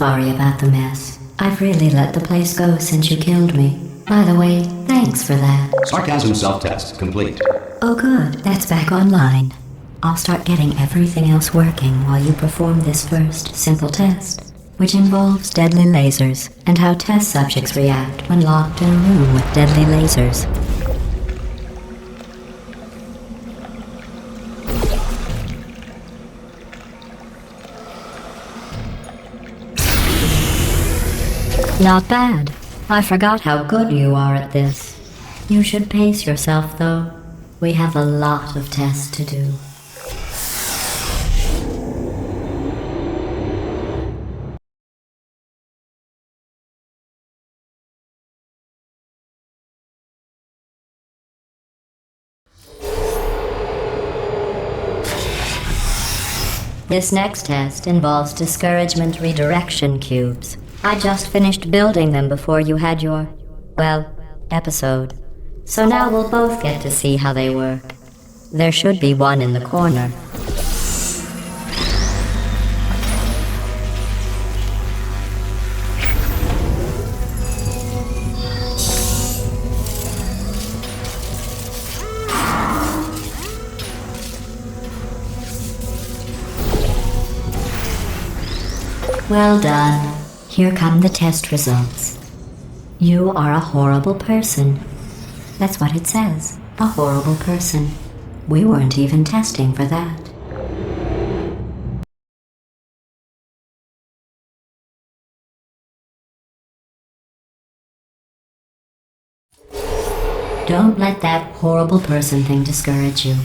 Sorry about the mess. I've really let the place go since you killed me. By the way, thanks for that. Sarcasm self-test complete. Oh, good. That's back online. I'll start getting everything else working while you perform this first simple test, which involves deadly lasers and how test subjects react when locked in a room with deadly lasers. Not bad. I forgot how good you are at this. You should pace yourself, though. We have a lot of tests to do. This next test involves discouragement redirection cubes. I just finished building them before you had your, well, episode. So now we'll both get to see how they work. There should be one in the corner. Well done. Here come the test results. You are a horrible person. That's what it says. A horrible person. We weren't even testing for that. Don't let that horrible person thing discourage you.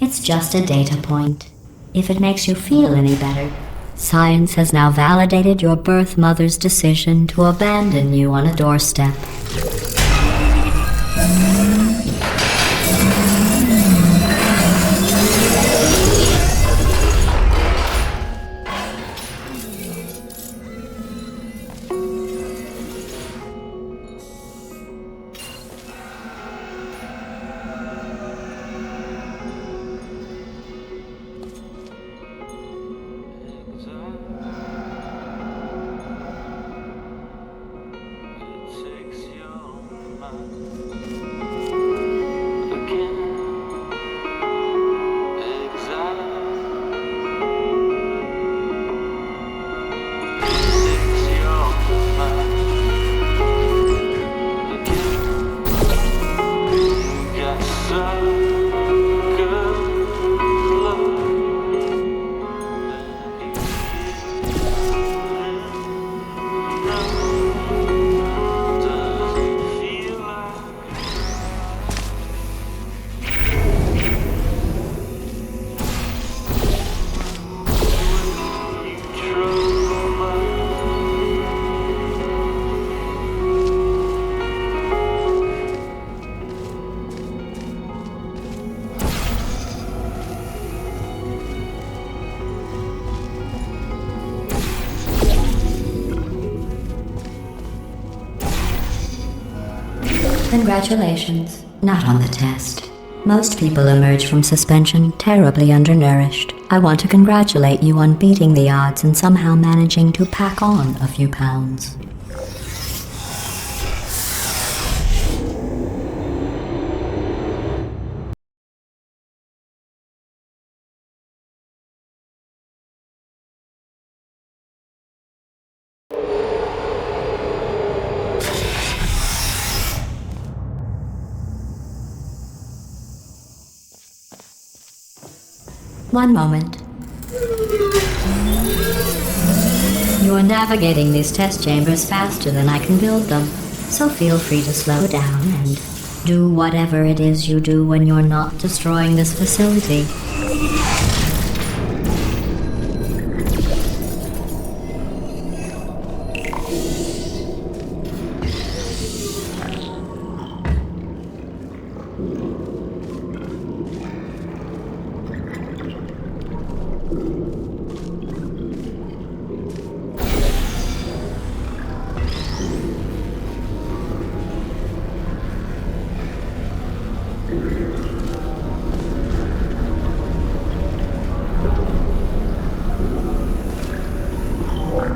It's just a data point. If it makes you feel any better, science has now validated your birth mother's decision to abandon you on a doorstep. time. Congratulations. Not on the test. Most people emerge from suspension terribly undernourished. I want to congratulate you on beating the odds and somehow managing to pack on a few pounds. One moment. You're navigating these test chambers faster than I can build them, so feel free to slow down and do whatever it is you do when you're not destroying this facility.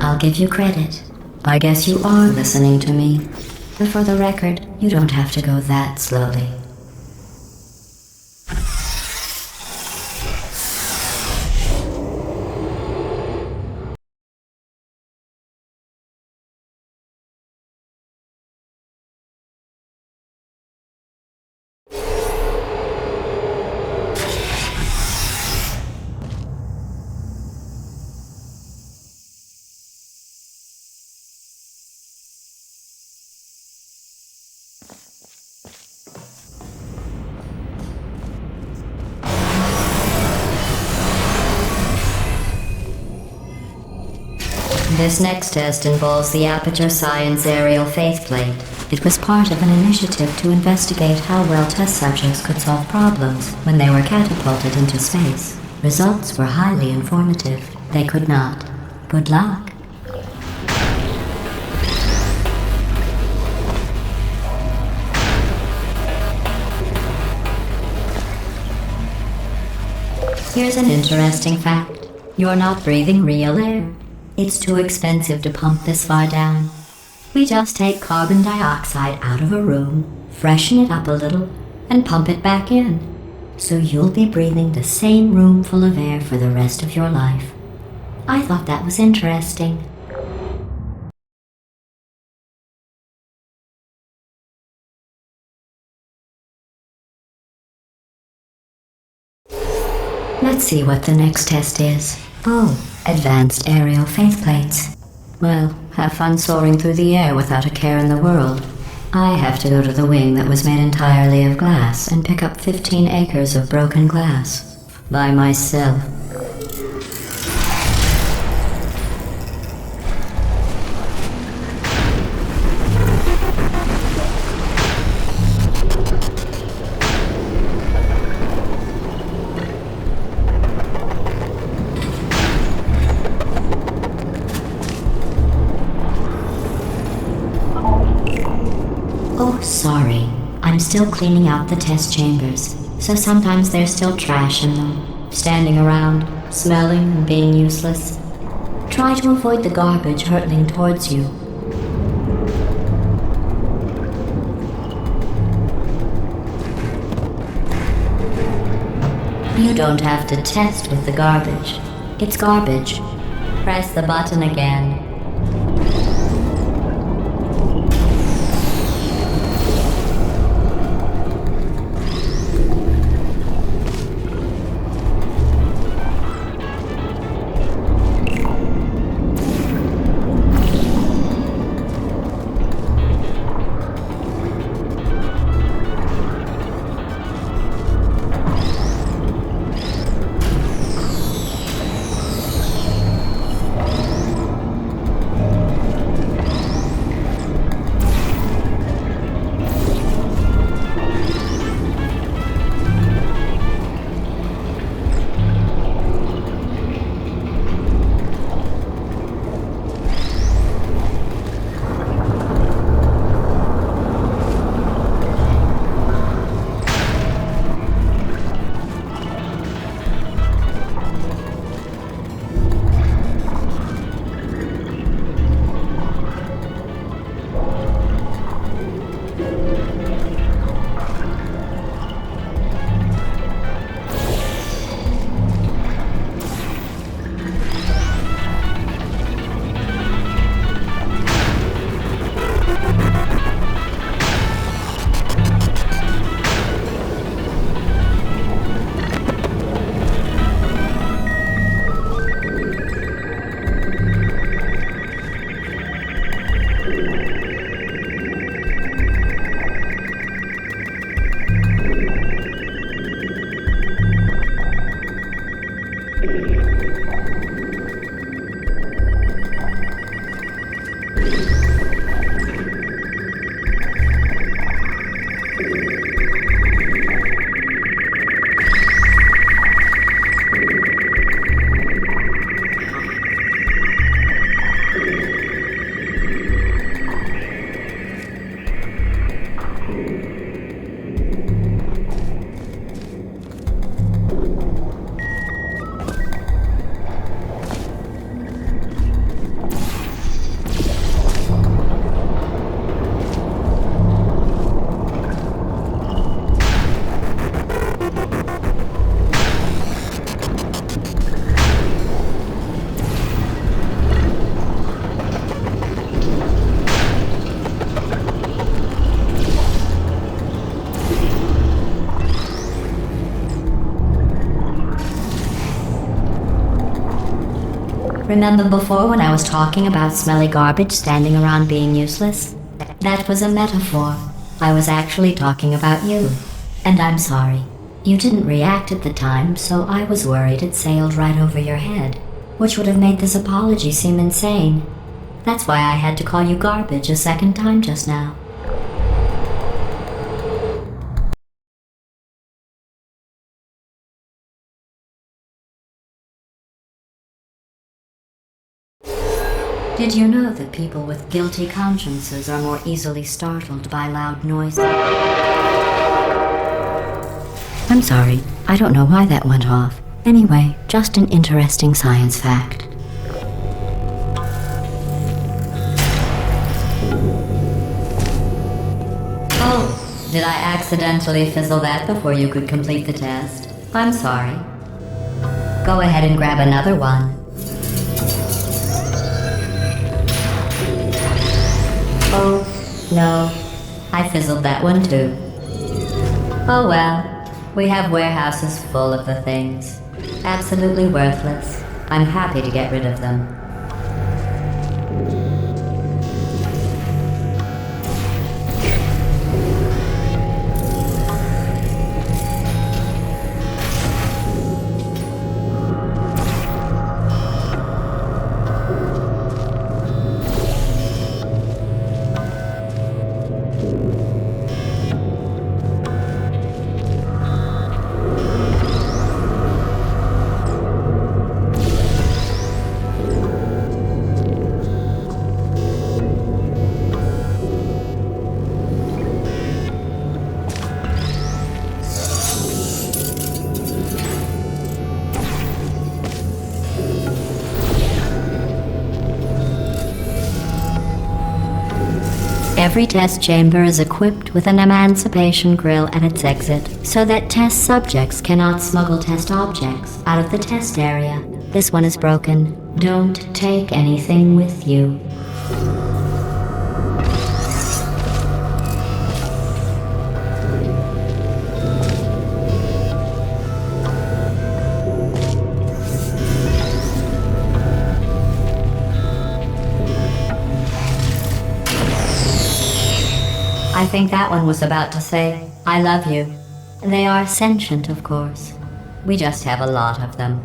I'll give you credit. I guess you are listening to me. And for the record, you don't have to go that slowly. This next test involves the Aperture Science Aerial Faithplate. It was part of an initiative to investigate how well test subjects could solve problems when they were catapulted into space. Results were highly informative. They could not. Good luck. Here's an interesting fact. You're not breathing real air. It's too expensive to pump this far down. We just take carbon dioxide out of a room, freshen it up a little, and pump it back in. So you'll be breathing the same room full of air for the rest of your life. I thought that was interesting. Let's see what the next test is. Oh, advanced aerial faithplates. Well, have fun soaring through the air without a care in the world. I have to go to the wing that was made entirely of glass and pick up 15 acres of broken glass. By myself. Still cleaning out the test chambers, so sometimes there's still trash in them, standing around, smelling and being useless. Try to avoid the garbage hurtling towards you. You don't have to test with the garbage. It's garbage. Press the button again. Remember before when I was talking about smelly garbage standing around being useless? That was a metaphor. I was actually talking about you. And I'm sorry. You didn't react at the time, so I was worried it sailed right over your head, which would have made this apology seem insane. That's why I had to call you garbage a second time just now. Did you know that people with guilty consciences are more easily startled by loud noises? I'm sorry, I don't know why that went off. Anyway, just an interesting science fact. Oh, did I accidentally fizzle that before you could complete the test? I'm sorry. Go ahead and grab another one. Oh, no. I fizzled that one too. Oh well. We have warehouses full of the things. Absolutely worthless. I'm happy to get rid of them. Every test chamber is equipped with an emancipation grill at its exit, so that test subjects cannot smuggle test objects out of the test area. This one is broken. Don't take anything with you. I think that one was about to say, I love you. They are sentient, of course. We just have a lot of them.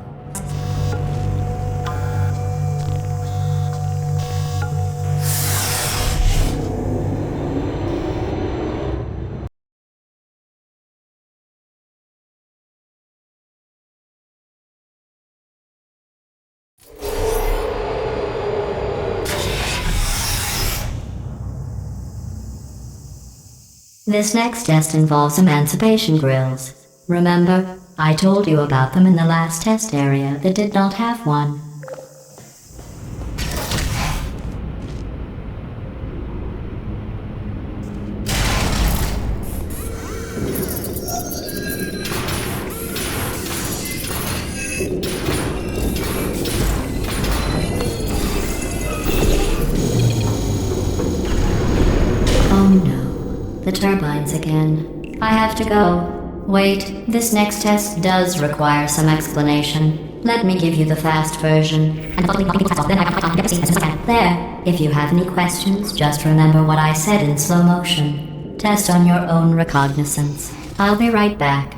This next test involves emancipation grills. Remember, I told you about them in the last test area that did not have one. The turbines again. I have to go. Wait, this next test does require some explanation. Let me give you the fast version. There, if you have any questions, just remember what I said in slow motion. Test on your own recognizance. I'll be right back.